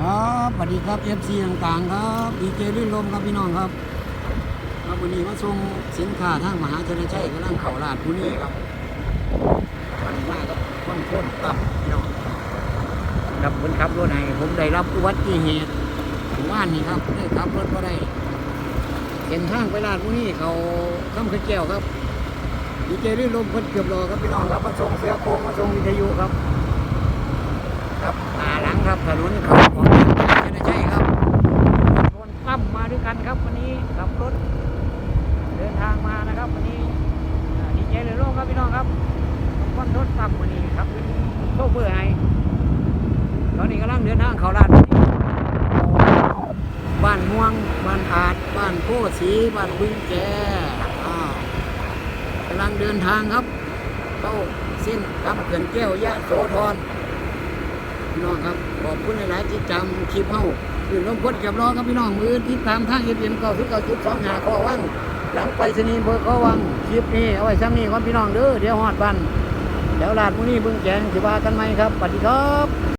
ครับสวัสดีครับ FC ต่างๆครับดีเจรื่นลมครับพี่น้องครับ ครับวันนี้มาส่งสินค้าทางมหาชนชัยกำลังเข่าลาดผู้นี้ครับวันนี้มากับคนคนตับพี่น้องครับคนขับรถให้ผมได้รับอุบัติเหตุถึงว่านนี่ครับได้ขับรถก็ได้เห็นทางไปลาดผู้นี้เขาข้ามขึ้นแก้วครับดีเจรื่นลมคนเกือบรอครับพี่น้องครับมาส่งเสียโค้งมาส่งวิทยุครับครับ ครับถนนเขาของชนชัยครับคนตั้มมาด้วยกันครับวันนี้ขับรถเดินทางมานะครับ วันนี้ดีใจเลยโลกครับพี่น้องครับคนรถตั้มวันนี้ครับโชคเพื่อให้ตอนนี้กำลังเดินทางเขาลาดบ้านม่วงบ้านอาจบ้านโพสีบ้านบึงแก่กำลังเดินทางครับเข้าเส้นครับเขื่อนแก้วยะโสธร พี่น้องครับ ขอบคุณหลายที่จำคลิปเฮาคือลงพดกับรอครับพี่น้องมือที่ตามทางเอฟเอ็มเก้าสิบเก้าจุดสองหาข้อวังหลังไปสนีย์เบอร์ข้อวังคลิปนี้เอาไว้ซ้ำนี้ครับพี่น้องเด้อเดี๋ยวฮอดบันเดี๋ยวลาดมุนี่บึงแจงสิว่ากันไหมครับสวัสดีครับ